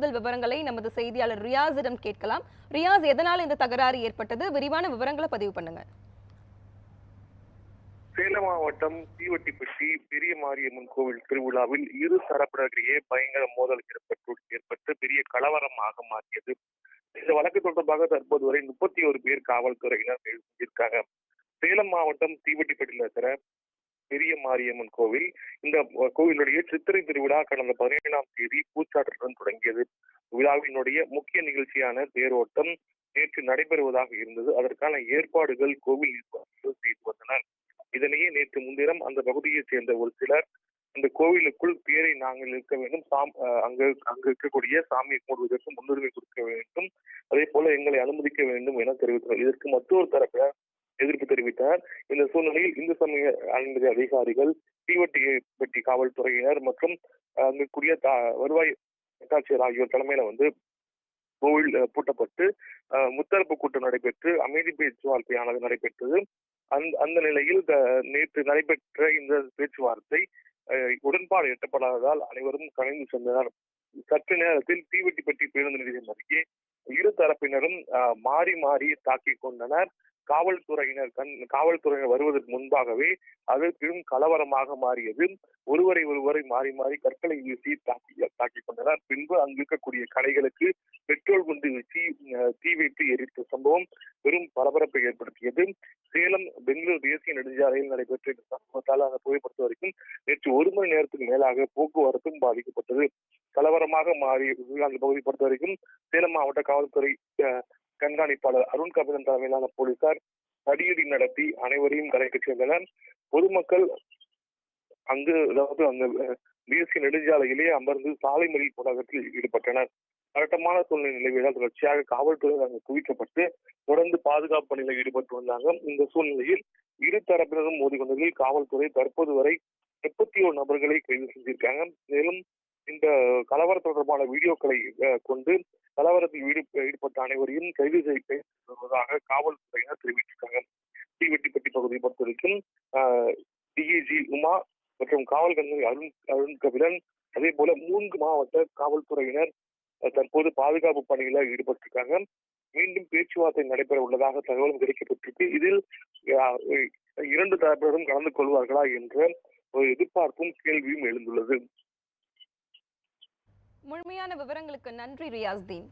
கூடுதல் விவரங்களை நமது செய்தியாளர் ரியாஸிடம் கேட்கலாம். ரியாஸ் எதனால் இந்த தகராறு ஏற்பட்டது? விரிவான விவரங்களை பதிவு பண்ணுங்க. சேலம் மாவட்டம் தீவட்டிப்பட்டி பெரிய மாரியம்மன் கோவில் திருவிழாவில் இரு தரப்பினரிடையே பயங்கர மோதல் ஏற்பட்டு ஏற்பட்டு பெரிய கலவரமாக மாறியது. இந்த வழக்கு தொடர்பாக தற்போது வரை முப்பத்தி ஒரு பேர் காவல்துறையினர் கைது சேலம் மாவட்டம் தீவட்டிப்பட்டியில் இருக்கிற பெரிய மாரியம்மன் கோவில். இந்த கோவிலுடைய சித்திரை திருவிழா கடந்த பதினேழாம் தேதி பூச்சாட்டுடன் தொடங்கியது. விழாவினுடைய முக்கிய நிகழ்ச்சியான தேரோட்டம் நேற்று நடைபெறுவதாக இருந்தது. அதற்கான ஏற்பாடுகள் கோவில் நிர்வாகிகள் செய்து வந்தனர். இதனையே நேற்று முன்தினம் அந்த பகுதியைச் சேர்ந்த ஒரு சிலர் இந்த கோவிலுக்குள் பேரை நாங்கள் இருக்க வேண்டும். சாம் அஹ் அங்கு அங்கு இருக்கக்கூடிய சாமியை மூடுவதற்கு முன்னுரிமை கொடுக்க வேண்டும். அதே போல எங்களை அனுமதிக்க வேண்டும் என தெரிவித்தனர். இதற்கு மற்றொரு தரப்பினர் எதிர்ப்பு தெரிவித்தனர் இந்த சூழ்நிலையில் இந்து சமய அறநிலை அதிகாரிகள் தீவட்டி பெட்டி காவல்துறையினர் மற்றும் அங்குக்குரிய வருவாய் வட்டாட்சியர் ஆகியோர் தலைமையில வந்து கோவில் பூட்டப்பட்டு முத்தரப்பு கூட்டம் நடைபெற்று அமைதி பேச்சுவார்த்தையானது நடைபெற்றது. அந்த அந்த நிலையில் நேற்று நடைபெற்ற இந்த பேச்சுவார்த்தை உடன்பாடு எட்டப்படாததால் அனைவரும் கலைந்து சென்றனர். சற்று நேரத்தில் தீவெட்டிப்பட்டி பேருந்து நிலையம் அருகே இரு தரப்பினரும் மாறி மாறி தாக்கிக் கொண்டனர். காவல்துறையினர் கண் காவல்துறையினர் வருவதற்கு முன்பாகவே அது பெரும் கலவரமாக மாறியது. ஒருவரை ஒருவரை மாறி மாறி கற்களை வீசி தாக்கி தாக்கிக் கொண்டனர். பின்பு அங்கு இருக்கக்கூடிய கடைகளுக்கு பெட்ரோல் குண்டு வீசி தீ வைத்து எரித்த சம்பவம் பெரும் பரபரப்பை ஏற்படுத்தியது. சேலம் பெங்களூர் தேசிய நெடுஞ்சாலையில் நடைபெற்ற இந்த சம்பவத்தால் அந்த புகைப்படத்த வரைக்கும் நேற்று ஒரு மணி நேரத்துக்கு மேலாக போக்குவரத்தும் பாதிக்கப்பட்டது. கலவரமாக மாறி அந்த பகுதி பொறுத்த வரைக்கும் சேலம் மாவட்ட காவல்துறை கண்காணிப்பாளர் அருண் கபிலன் தலைமையிலான போலீசார் தடியடி நடத்தி அனைவரையும் கலைக்கு சேர்ந்தனர் பொதுமக்கள் அங்கு அதாவது அந்த தேசிய நெடுஞ்சாலையிலேயே அமர்ந்து சாலை மறியல் போராட்டத்தில் ஈடுபட்டனர். பதட்டமான சூழ்நிலை நிலவியதால் தொடர்ச்சியாக காவல்துறை அங்கு குவிக்கப்பட்டு தொடர்ந்து பாதுகாப்பு பணியில் ஈடுபட்டு வந்தாங்க. இந்த சூழ்நிலையில் இரு தரப்பினரும் மோதிக்கொண்டதில் காவல்துறை தற்போது வரை முப்பத்தி ஒரு நபர்களை கைது செஞ்சிருக்காங்க. மேலும் இந்த கலவர தொடர்பான வீடியோக்களை கொண்டு கலவரத்தில் ஈடுபட்ட அனைவரையும் கைது செய்து வருவதாக காவல்துறையினர் தெரிவித்திருக்காங்க. தீவெட்டிப்பட்டி பகுதியை பொறுத்தவரைக்கும் டிஏஜி உமா மற்றும் காவல் கண்காணி அருண் அருண் கபிலன் அதே போல மூன்று மாவட்ட காவல்துறையினர் தற்போது பாதுகாப்பு பணியில ஈடுபட்டிருக்காங்க. மீண்டும் பேச்சுவார்த்தை நடைபெற உள்ளதாக தகவலும் கிடைக்கப்பட்டிருக்கு இதில் அஹ், இரண்டு தரப்பினரும் கலந்து கொள்வார்களா என்ற ஒரு எதிர்பார்ப்பும் கேள்வியும் எழுந்துள்ளது. முழுமையான விவரங்களுக்கு நன்றி ரியாஸ்தீன்